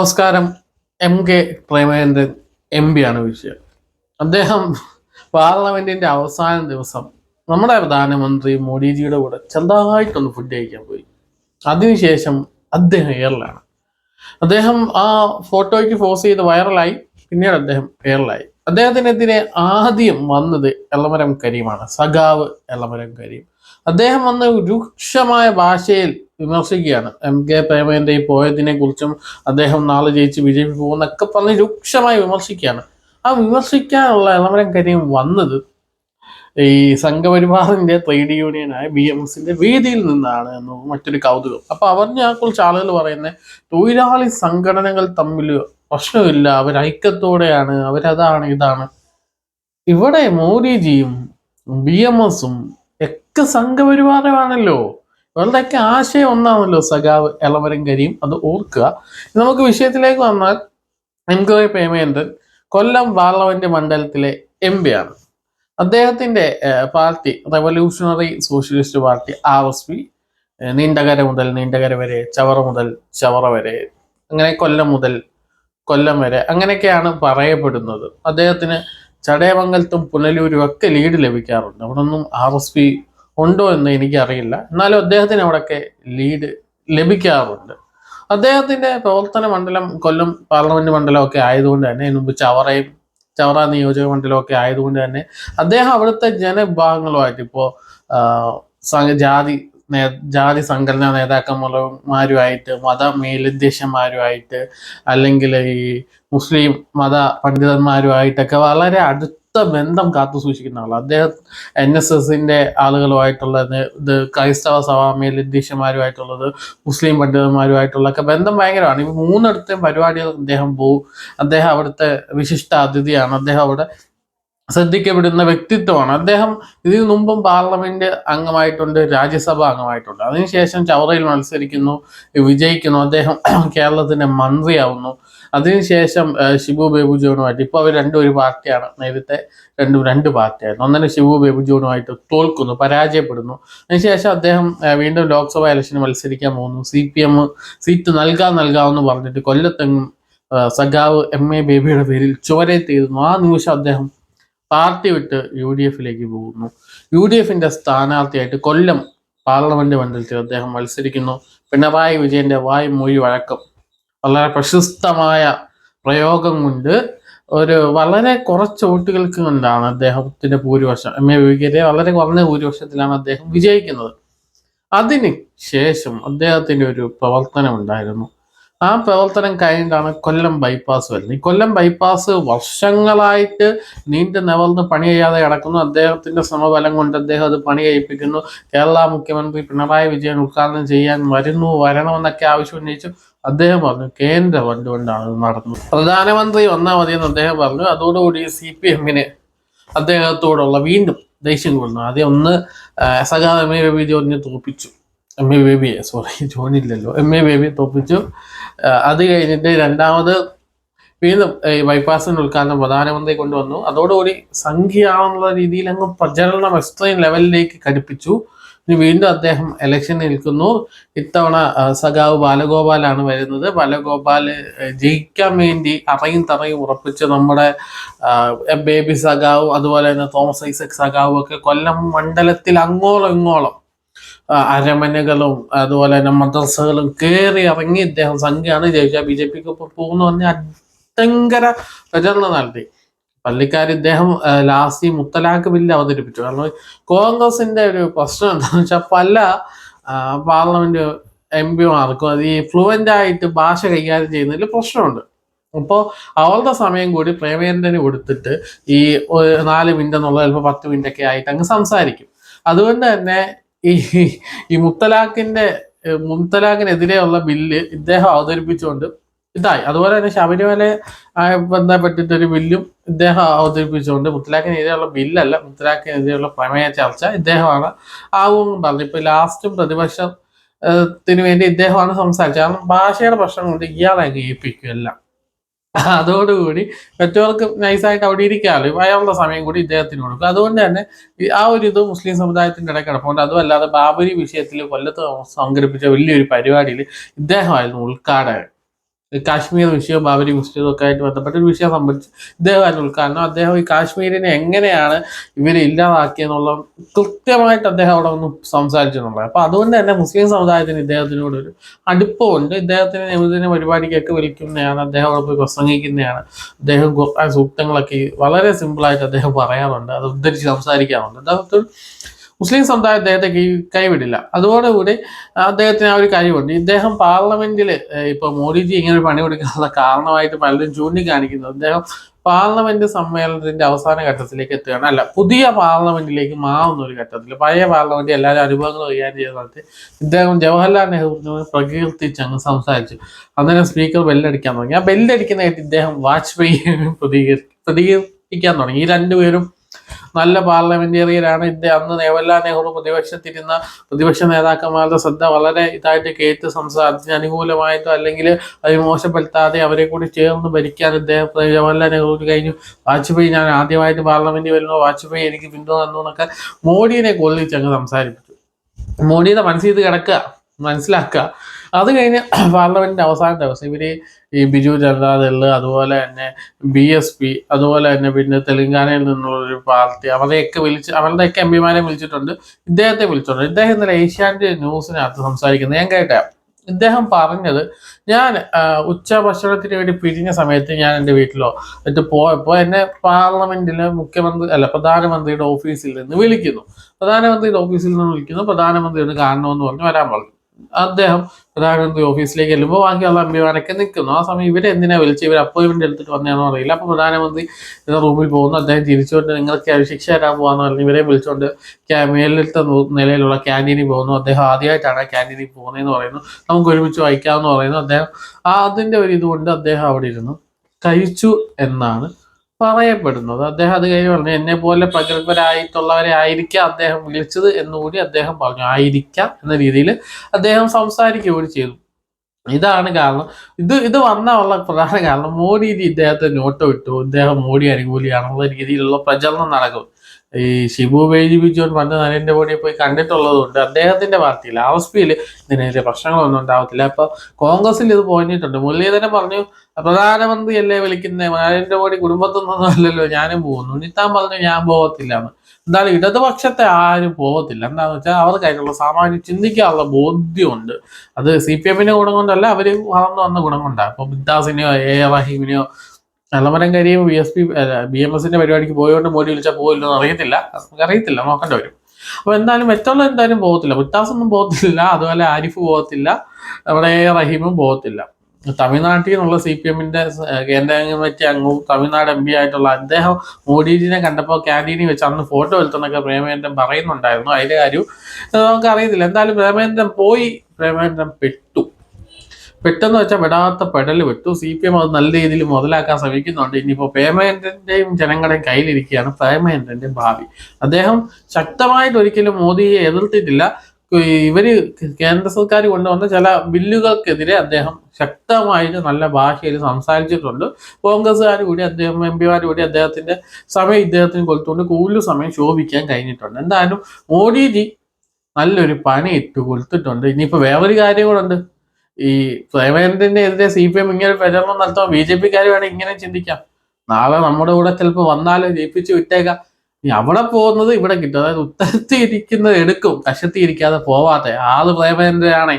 നമസ്കാരം. M K Premachandran M P ആണ് വിഷയം. അദ്ദേഹം പാർലമെന്റിന്റെ അവസാന ദിവസം നമ്മുടെ പ്രധാനമന്ത്രി മോഡിജിയുടെ കൂടെ ചെറുതായിട്ടൊന്ന് ഫുഡ് കഴിക്കാൻ പോയി. അതിനുശേഷം അദ്ദേഹം എയറിലാണ് അദ്ദേഹം ആ ഫോട്ടോയ്ക്ക് ഫോസ് ചെയ്ത് വൈറലായി പിന്നീട് അദ്ദേഹം എയറിലായി അദ്ദേഹത്തിനെതിരെ ആദ്യം വന്നത് എളമരം കരീമാണ്. സഖാവ് എളമരം കരീം. അദ്ദേഹം വന്ന് രൂക്ഷമായ ഭാഷയിൽ വിമർശിക്കുകയാണ്. എം കെ പ്രേമന്റെ ഈ പോയതിനെ കുറിച്ചും അദ്ദേഹം നാളെ ജയിച്ച് ബി പോകുന്നൊക്കെ പറഞ്ഞ് രൂക്ഷമായി വിമർശിക്കുകയാണ്. ആ വിമർശിക്കാനുള്ള എളമരം കാര്യം വന്നത് ഈ സംഘപരിവാറിന്റെ ട്രേഡ് യൂണിയനായ ബി എം എസിന്റെ വേദിയിൽ നിന്നാണ് എന്ന് മറ്റൊരു കൗതുകം. അപ്പൊ അവരിനെ കുറിച്ച് ആളുകൾ പറയുന്നത് തൊഴിലാളി സംഘടനകൾ തമ്മിൽ പ്രശ്നമില്ല അവർ ഐക്യത്തോടെയാണ് അവരതാണ് ഇതാണ്. ഇവിടെ മോദിജിയും ബി എം എസും ഒക്കെ സംഘപരിവാരമാണല്ലോ ഇവരുടെയൊക്കെ ആശയം ഒന്നാണല്ലോ സഖാവ് എളവരം കരിയും അത് ഓർക്കുക. നമുക്ക് വിഷയത്തിലേക്ക് വന്നാൽ M K Premachandran Kollam parliament മണ്ഡലത്തിലെ എം പി ആണ്. അദ്ദേഹത്തിന്റെ party revolutionary socialist party R S P Neendakara മുതൽ നീണ്ടകര വരെ ചവറ മുതൽ ചവറ വരെ അങ്ങനെ കൊല്ലം മുതൽ കൊല്ലം വരെ അങ്ങനെയൊക്കെയാണ് പറയപ്പെടുന്നത്. അദ്ദേഹത്തിന് ചടയമംഗലത്തും പുനലൂരും ഒക്കെ ലീഡ് ലഭിക്കാറുണ്ട്. അവിടെ ഒന്നും ആർ എസ് പി ഉണ്ടോ എന്ന് എനിക്കറിയില്ല. എന്നാലും അദ്ദേഹത്തിന് അവിടെയൊക്കെ ലീഡ് ലഭിക്കാറുണ്ട്. അദ്ദേഹത്തിന്റെ പ്രവർത്തന മണ്ഡലം കൊല്ലം പാർലമെന്റ് മണ്ഡലം ഒക്കെ ആയതുകൊണ്ട് തന്നെ മുമ്പ് ചവറയും ചവറ നിയോജക മണ്ഡലമൊക്കെ ആയതുകൊണ്ട് തന്നെ അദ്ദേഹം അവിടുത്തെ ജനവിഭാഗങ്ങളുമായിട്ട് ഇപ്പോൾ ജാതി നേ- ജാതി സംഘടനാ നേതാക്കന്മാരുമായിട്ട് മത മേലുദ്ദേശന്മാരുമായിട്ട് അല്ലെങ്കിൽ ഈ മുസ്ലിം മത പണ്ഡിതന്മാരുമായിട്ടൊക്കെ വളരെ അടുത്ത ബന്ധം കാത്തു സൂക്ഷിക്കുന്ന ആളാണ് അദ്ദേഹം എൻ എസ് എസിന്റെ ആളുകളുമായിട്ടുള്ള നേ- ഇത് ക്രൈസ്തവ സഭ മേലുദ്ദേശന്മാരുമായിട്ടുള്ളത് മുസ്ലിം പണ്ഡിതന്മാരുമായിട്ടുള്ളൊക്കെ ബന്ധം ഭയങ്കരമാണ്. ഈ മൂന്നിടത്തെയും പരിപാടികൾ അദ്ദേഹം പോവും അദ്ദേഹം അവിടുത്തെ വിശിഷ്ട അതിഥിയാണ് അദ്ദേഹം അവിടെ ശ്രദ്ധിക്കപ്പെടുന്ന വ്യക്തിത്വമാണ്. അദ്ദേഹം ഇതിനു മുമ്പും പാർലമെന്റ് അംഗമായിട്ടുണ്ട് രാജ്യസഭ അംഗമായിട്ടുണ്ട്. അതിനുശേഷം ചവറയിൽ മത്സരിക്കുന്നു വിജയിക്കുന്നു. അദ്ദേഹം കേരളത്തിന്റെ മന്ത്രിയാവുന്നു. അതിനുശേഷം ഷിബു ബേബു ജോണുമായിട്ട് ഇപ്പോൾ അവർ രണ്ടും ഒരു പാർട്ടിയാണ്. നേരത്തെ രണ്ടും രണ്ട് പാർട്ടിയായിരുന്നു. ഒന്നിനെ ഷിബു ബേബു ജോണുമായിട്ട് തോൽക്കുന്നു പരാജയപ്പെടുന്നു. അതിനുശേഷം അദ്ദേഹം വീണ്ടും ലോക്സഭാ ഇലക്ഷന് മത്സരിക്കാൻ പോകുന്നു. സി പി എം സീറ്റ് നൽകാൻ നൽകാമെന്ന് പറഞ്ഞിട്ട് കൊല്ലത്തെങ്ങും സഖാവ് എം എ ബേബിയുടെ പേരിൽ ചുവരെ തീരുന്നു ആ നിമിഷം അദ്ദേഹം പാർട്ടി വിട്ട് യു ഡി എഫിലേക്ക് പോകുന്നു. യു ഡി എഫിന്റെ സ്ഥാനാർത്ഥിയായിട്ട് കൊല്ലം പാർലമെന്റ് മണ്ഡലത്തിൽ അദ്ദേഹം മത്സരിക്കുന്നു. പിണറായി വിജയന്റെ വായ് മൊഴി വഴക്കം. വളരെ പ്രശസ്തമായ പ്രയോഗം കൊണ്ട് ഒരു വളരെ കുറച്ച് വോട്ടുകൾക്ക് കൊണ്ടാണ് അദ്ദേഹത്തിന്റെ ഭൂരിപക്ഷം. എം. എ. വികരെ വളരെ കുറഞ്ഞ ഭൂരിപക്ഷത്തിലാണ് അദ്ദേഹം വിജയിക്കുന്നത്. അതിന് ശേഷം അദ്ദേഹത്തിന്റെ ഒരു പ്രവർത്തനം ഉണ്ടായിരുന്നു. ആ പ്രവർത്തനം കഴിഞ്ഞിട്ടാണ് കൊല്ലം ബൈപ്പാസ് വരുന്നത്. ഈ കൊല്ലം ബൈപ്പാസ് വർഷങ്ങളായിട്ട് നീണ്ടു നിവർന്ന് പണി ചെയ്യാതെ കിടക്കുന്നു. അദ്ദേഹത്തിന്റെ ശ്രമഫലം കൊണ്ട് അദ്ദേഹം അത് പണി കഴിപ്പിക്കുന്നു കേരള മുഖ്യമന്ത്രി പിണറായി വിജയൻ ഉദ്ഘാടനം ചെയ്യാൻ വരുന്നു വരണമെന്നൊക്കെ ആവശ്യം ഉന്നയിച്ചു അദ്ദേഹം പറഞ്ഞു. കേന്ദ്ര ഫണ്ട് കൊണ്ടാണ് നടന്നത്. പ്രധാനമന്ത്രി വന്നാൽ മതിയെന്ന് അദ്ദേഹം പറഞ്ഞു. അതോടുകൂടി സി പി എമ്മിന് അദ്ദേഹത്തോടുള്ള വീണ്ടും ദേഷ്യം കൊണ്ടു. ആദ്യം ഒന്ന് സഖാവ് എം എ ബേബി ജോണിനെ തോപ്പിച്ചു. എം എ ബേബിയെ സോറി ജോണില്ലല്ലോ. എം എ ബേബിയെ തോപ്പിച്ചു. അത് കഴിഞ്ഞിട്ട് രണ്ടാമത് വീണ്ടും ഈ ബൈപ്പാസിന്റെ ഉദ്ഘാടനം പ്രധാനമന്ത്രി കൊണ്ടുവന്നു. അതോടുകൂടി സംഖ്യയാണെന്നുള്ള രീതിയിൽ അങ്ങ് പ്രചരണം എക്സ്ട്രീം ലെവലിലേക്ക് ഘടിപ്പിച്ചു. വീണ്ടും അദ്ദേഹം ഇലക്ഷൻ നിൽക്കുന്നു. ഇത്തവണ സഖാവ് ബാലഗോപാലാണ് വരുന്നത്. ബാലഗോപാൽ ജയിക്കാൻ വേണ്ടി അറയും തറയും ഉറപ്പിച്ച് നമ്മുടെ ബേബി സഖാവും അതുപോലെ തന്നെ തോമസ് ഐസക് സഖാവും ഒക്കെ കൊല്ലം മണ്ഡലത്തിൽ അങ്ങോളം ഇങ്ങോളം അരമനകളും അതുപോലെ തന്നെ മദ്രസകളും കയറി ഇറങ്ങി ഇദ്ദേഹം സംഘമാണ് ജയിച്ച ബി ജെ പിക്ക് പോകുന്നു പറഞ്ഞ അത്യങ്കര പ്രചരണം നടത്തി. പള്ളിക്കാർ ഇദ്ദേഹം ലാസ്റ്റ് ഈ മുത്തലാഖ് ബില്ല് അവതരിപ്പിച്ചു. കാരണം കോൺഗ്രസിന്റെ ഒരു പ്രശ്നം എന്താണെന്ന് വെച്ചാൽ പല പാർലമെന്റ് എം പിമാർക്കും അത് ഈ ഫ്ലുവന്റ് ആയിട്ട് ഭാഷ കൈകാര്യം ചെയ്യുന്നതിൽ പ്രശ്നമുണ്ട്. അപ്പോൾ അവളുടെ സമയം കൂടി പ്രേമേന്ദ്രന് കൊടുത്തിട്ട് ഈ നാല് മിനിറ്റ് എന്നുള്ള ചിലപ്പോൾ പത്ത് മിനിറ്റ് ഒക്കെ ആയിട്ട് അങ്ങ് സംസാരിക്കും. അതുകൊണ്ട് തന്നെ ഈ ഈ മുത്തലാഖിന്റെ മുത്തലാഖിനെതിരെയുള്ള ബില്ല് ഇദ്ദേഹം അവതരിപ്പിച്ചുകൊണ്ട് ഇതായി. അതുപോലെ തന്നെ ശബരിമല ബന്ധപ്പെട്ടിട്ടൊരു ബില്ലും ഇദ്ദേഹം അവതരിപ്പിച്ചുകൊണ്ട് മുത്തലാഖിനെതിരെയുള്ള ബില്ലല്ല മുത്തലാഖിനെതിരെയുള്ള പ്രമേയ ചർച്ച ഇദ്ദേഹമാണ് ആവും പറഞ്ഞു. ഇപ്പൊ ലാസ്റ്റും പ്രതിപക്ഷത്തിന് വേണ്ടി ഇദ്ദേഹമാണ് സംസാരിച്ചത്. കാരണം ഭാഷയുടെ പ്രശ്നം കൊണ്ട് ഇയാളെ അങ്ങ് അതോടുകൂടി മറ്റവർക്ക് നൈസായിട്ട് അവിടെ ഇരിക്കാമല്ലോ. അയാളുടെ സമയം കൂടി ഇദ്ദേഹത്തിന് കൊടുക്കും അതുകൊണ്ട് തന്നെ ആ ഒരു ഇത് മുസ്ലിം സമുദായത്തിന്റെ ഇടയിൽ കിടപ്പുണ്ട് അതുമല്ലാതെ ബാബരി വിഷയത്തിൽ കൊല്ലത്ത് സംഘടിപ്പിച്ച വലിയൊരു പരിപാടിയിൽ ഇദ്ദേഹമായിരുന്നു ഉദ്ഘാടകൻ. കാശ്മീർ വിഷയവും ബാബരി മസ്ജിദും ഒക്കെ ആയിട്ട് ബന്ധപ്പെട്ട ഒരു വിഷയം സംബന്ധിച്ച് ഇദ്ദേഹം ഉൾക്കാരണം അദ്ദേഹം ഈ കാശ്മീരിനെ എങ്ങനെയാണ് ഇവരെ ഇല്ലാതാക്കിയെന്നുള്ള കൃത്യമായിട്ട് അദ്ദേഹം അവിടെ ഒന്ന് സംസാരിച്ചിട്ടുള്ളത് അപ്പൊ അതുകൊണ്ട് തന്നെ മുസ്ലിം സമുദായത്തിന് ഇദ്ദേഹത്തിനോട് ഒരു അടുപ്പമുണ്ട്. ഇദ്ദേഹത്തിന് നിയമദിന പരിപാടിക്കൊക്കെ വിളിക്കുന്നതാണ് അദ്ദേഹം അവിടെ പോയി പ്രസംഗിക്കുന്നതാണ്. അദ്ദേഹം സൂക്തങ്ങളൊക്കെ വളരെ സിമ്പിളായിട്ട് അദ്ദേഹം പറയാറുണ്ട് അത് ഉദ്ധരിച്ച് സംസാരിക്കാറുണ്ട്. അദ്ദേഹത്തിന് മുസ്ലിം സമുദായം അദ്ദേഹത്തെ കൈവിടില്ല. അതോടുകൂടി അദ്ദേഹത്തിന് ആ ഒരു കഴിവുണ്ട്. ഇദ്ദേഹം പാർലമെന്റിൽ ഇപ്പൊ മോദിജി ഇങ്ങനെ പണി കൊടുക്കാനുള്ള കാരണമായിട്ട് പലരും ചൂണ്ടിക്കാണിക്കുന്നത്. അദ്ദേഹം പാർലമെന്റ് സമ്മേളനത്തിന്റെ അവസാന ഘട്ടത്തിലേക്ക് എത്തുകയാണ്. അല്ല പുതിയ പാർലമെന്റിലേക്ക് മാറുന്ന ഒരു ഘട്ടത്തിൽ പഴയ പാർലമെന്റ് എല്ലാവരും അനുഭവങ്ങൾ കൈകാര്യം ചെയ്ത ഇദ്ദേഹം ജവഹർലാൽ നെഹ്റുവിനെ പ്രകീർത്തിച്ച് അങ്ങ് സംസാരിച്ചു. അന്നേരം സ്പീക്കർ ബെല്ലടിക്കാൻ തുടങ്ങി. ആ ബെല്ലടിക്കുന്നതായിട്ട് ഇദ്ദേഹം വാജ്പേയിയെ പ്രതികരി പ്രതികരിപ്പിക്കാൻ തുടങ്ങി. ഈ രണ്ടുപേരും നല്ല പാർലമെന്റേറിയനാണ് ഇന്ത്യ. അന്ന് ജവഹർലാൽ നെഹ്റു പ്രതിപക്ഷത്തിരുന്ന പ്രതിപക്ഷ നേതാക്കന്മാരുടെ ശ്രദ്ധ വളരെ ഇതായിട്ട് കേട്ട് സംസാരത്തിന് അനുകൂലമായിട്ടോ അല്ലെങ്കിൽ അത് മോശപ്പെടുത്താതെ അവരെ കൂടി ചേർന്ന് ഭരിക്കാൻ ഇദ്ദേഹം ജവഹർലാൽ നെഹ്റുവിന് കഴിഞ്ഞു. വാജ്പേയി ഞാൻ ആദ്യമായിട്ട് പാർലമെന്റിൽ വരുന്നു വാജ്പേയി എനിക്ക് പിന്തുണ തന്നു എന്നൊക്കെ മോഡിയെ കൊള്ളിച്ചങ്ങ് സംസാരിപ്പിച്ചു. മോഡിയുടെ മനസ്സിൽ കിടക്കുക മനസ്സിലാക്കുക. അത് കഴിഞ്ഞ് പാർലമെന്റിന്റെ അവസാന ദിവസം ഇവർ ഈ ബിജു ജനതാദൾ അതുപോലെ തന്നെ ബി എസ് പി അതുപോലെ തന്നെ പിന്നെ തെലങ്കാനയിൽ നിന്നുള്ള ഒരു പാർട്ടി അവരെയൊക്കെ വിളിച്ച് അവരുടെയൊക്കെ എം പിമാരെ വിളിച്ചിട്ടുണ്ട്. ഇദ്ദേഹത്തെ വിളിച്ചിട്ടുണ്ട്. ഇദ്ദേഹം ഇന്നലെ ഏഷ്യാനെറ്റ് ന്യൂസിനകത്ത് സംസാരിക്കുന്നത് ഞാൻ കേട്ടാ ഇദ്ദേഹം പറഞ്ഞത് ഞാൻ ആ, ഉച്ച ഭക്ഷണത്തിന് വേണ്ടി പിരിഞ്ഞ സമയത്ത് ഞാൻ എന്റെ വീട്ടിലോ എന്നിട്ട് പോയപ്പോൾ എന്നെ പാർലമെന്റിലെ മുഖ്യമന്ത്രി അല്ല പ്രധാനമന്ത്രിയുടെ ഓഫീസിൽ നിന്ന് വിളിക്കുന്നു. പ്രധാനമന്ത്രിയുടെ ഓഫീസിൽ നിന്ന് വിളിക്കുന്നു. പ്രധാനമന്ത്രിയുടെ ഒന്ന് കാണണമെന്ന് പറഞ്ഞ് വരാൻ പറഞ്ഞു. അദ്ദേഹം പ്രധാനമന്ത്രി ഓഫീസിലേക്ക് ചെല്ലുമ്പോൾ ബാക്കിയുള്ള എം പിമാരൊക്കെ നിൽക്കുന്നു. ആ സമയം ഇവരെ എന്തിനാ വിളിച്ച്? ഇവർ അപ്പോയിൻമെന്റ് എടുത്തിട്ട് വന്നതാണെന്ന് അറിയില്ല. അപ്പോൾ പ്രധാനമന്ത്രി റൂമിൽ പോകുന്നു. അദ്ദേഹം തിരിച്ചുകൊണ്ട് നിങ്ങൾക്ക് ശിക്ഷ തരാൻ പോകാന്ന് പറഞ്ഞു ഇവരെ വിളിച്ചുകൊണ്ട് മേലിലത്തെ നിലയിലുള്ള ക്യാന്റീനിൽ പോകുന്നു. അദ്ദേഹം ആദ്യമായിട്ടാണ് ക്യാന്റീനിൽ പോകുന്നതെന്ന് പറയുന്നു. നമുക്ക് ഒരുമിച്ച് വായിക്കാമെന്ന് പറയുന്നു. അദ്ദേഹം അതിന്റെ ഒരു ഇതുകൊണ്ട് അദ്ദേഹം അവിടെ ഇരുന്നു. കഴിച്ചു എന്നാണ് പറയപ്പെടുന്നത്. അദ്ദേഹം അത് കഴിഞ്ഞ് പറഞ്ഞു എന്നെ പോലെ പ്രഗത്ഭരായിട്ടുള്ളവരെ ആയിരിക്കാം അദ്ദേഹം വിളിച്ചത് എന്നുകൂടി അദ്ദേഹം പറഞ്ഞു. ആയിരിക്കാം എന്ന രീതിയിൽ അദ്ദേഹം സംസാരിക്കുകയും ചെയ്തു. ഇതാണ് കാരണം. ഇത് ഇത് വന്നാനുള്ള പ്രധാന കാരണം. മോഡി ഇദ്ദേഹത്തെ നോട്ട് വിട്ടു ഇദ്ദേഹം മോഡി അനുകൂലിയാണെന്നുള്ള രീതിയിലുള്ള പ്രചരണം നടക്കും. ഈ ഷിബു ബേജി ബിജോൻ പണ്ട് നരേന്ദ്രമോദിയെ പോയി കണ്ടിട്ടുള്ളത് കൊണ്ട് അദ്ദേഹത്തിന്റെ പാർട്ടിയിൽ ആർ എസ് പിയിൽ ഇതിനെതിരെ പ്രശ്നങ്ങളൊന്നും ഉണ്ടാവത്തില്ല. അപ്പൊ കോൺഗ്രസിൽ ഇത് പോയിട്ടുണ്ട്. മുരളീധരൻ പറഞ്ഞു പ്രധാനമന്ത്രിയല്ലേ വിളിക്കുന്നത് നരേന്ദ്രമോദി കുടുംബത്തിൽ നിന്നല്ലല്ലോ ഞാനും പോകുന്നു. ഉണ്ണിത്താൻ പറഞ്ഞു ഞാൻ പോകത്തില്ല എന്തായാലും ഇടതുപക്ഷത്തെ ആരും പോകത്തില്ല. എന്താണെന്ന് വെച്ചാൽ അവർക്കായിട്ടുള്ള സാമാന്യം ചിന്തിക്കാനുള്ള ബോധ്യമുണ്ട്. അത് സി പി എമ്മിന്റെ ഗുണം കൊണ്ടല്ല അവർ വളർന്നു വന്ന ഗുണം കൊണ്ടാണ്. ഇപ്പൊ ബിദ്ദാസിനെയോ എ റഹീമിനെയോ എളമരം കരിയും B S P B M എസിന്റെ പരിപാടിക്ക് പോയോണ്ട് മോഡി വിളിച്ചാൽ പോകില്ല എന്ന് അറിയത്തില്ല. നമുക്ക് അറിയത്തില്ല നോക്കേണ്ടി വരും. അപ്പൊ എന്തായാലും മറ്റുള്ള എന്തായാലും പോകത്തില്ല മുത്താസൊന്നും പോകത്തില്ല അതുപോലെ ആരിഫ് പോകത്തില്ല നമ്മുടെ റഹീമും പോകത്തില്ല തമിഴ്നാട്ടിൽ നിന്നുള്ള സി പി എമ്മിന്റെ കേന്ദ്ര കമ്മിറ്റി അംഗവും തമിഴ്നാട് എം പി ആയിട്ടുള്ള അദ്ദേഹം മോഡിജിനെ കണ്ടപ്പോൾ ക്യാന്റീനിൽ വെച്ച് അന്ന് ഫോട്ടോ എടുത്തെന്നൊക്കെ പ്രേമേന്ദ്രൻ പറയുന്നുണ്ടായിരുന്നു. അതിന്റെ കാര്യം ഏഹ് നമുക്ക് അറിയത്തില്ല എന്തായാലും പ്രേമേന്ദ്രൻ പോയി. പ്രേമേന്ദ്രൻ പെട്ടു. പെട്ടെന്ന് വെച്ചാൽ വിടാത്ത പെടൽ വിട്ടു സി പി എം അത് നല്ല രീതിയിൽ മുതലാക്കാൻ ശ്രമിക്കുന്നുണ്ട്. ഇനിയിപ്പോൾ പേമേന്ദ്രന്റെയും ജനങ്ങളുടെയും കയ്യിലിരിക്കുകയാണ് പ്രേമേന്ദ്രന്റെ ഭാവി. അദ്ദേഹം ശക്തമായിട്ട് ഒരിക്കലും മോദിയെ എതിർത്തിട്ടില്ല. ഇവർ കേന്ദ്ര സർക്കാർ കൊണ്ടുവന്ന ചില ബില്ലുകൾക്കെതിരെ അദ്ദേഹം ശക്തമായിട്ട് നല്ല ഭാഷയിൽ സംസാരിച്ചിട്ടുണ്ട്. കോൺഗ്രസ്സുകാർ കൂടി അദ്ദേഹം എം പിമാർ കൂടി അദ്ദേഹത്തിന്റെ സമയം ഇദ്ദേഹത്തിന് കൊടുത്തുകൊണ്ട് കൂടുതൽ സമയം ശോഭിക്കാൻ കഴിഞ്ഞിട്ടുണ്ട്. എന്തായാലും മോഡിജി നല്ലൊരു പണി ഇട്ട് കൊടുത്തിട്ടുണ്ട്. ഇനിയിപ്പോ വേറൊരു കാര്യം കൂടെ ഉണ്ട്. ഈ പ്രേമേന്ദ്രന്റെ എതിരെ സി പി എം ഇങ്ങനെ പ്രചരണം നടത്തുമ്പോൾ ബി ജെ പിക്കാർ വേണമെങ്കിൽ ഇങ്ങനെ ചിന്തിക്കാം. നാളെ നമ്മുടെ കൂടെ ചിലപ്പോൾ വന്നാലോ ജയിപ്പിച്ച് വിട്ടേക്കാം. ഇനി അവിടെ പോകുന്നത് ഇവിടെ കിട്ടും. അതായത് ഉത്തരത്തിൽ ഇരിക്കുന്നത് എടുക്കും. കഷത്തിയിരിക്കാതെ പോവാത്തെ ആൾ പ്രേമേന്ദ്രനാണേ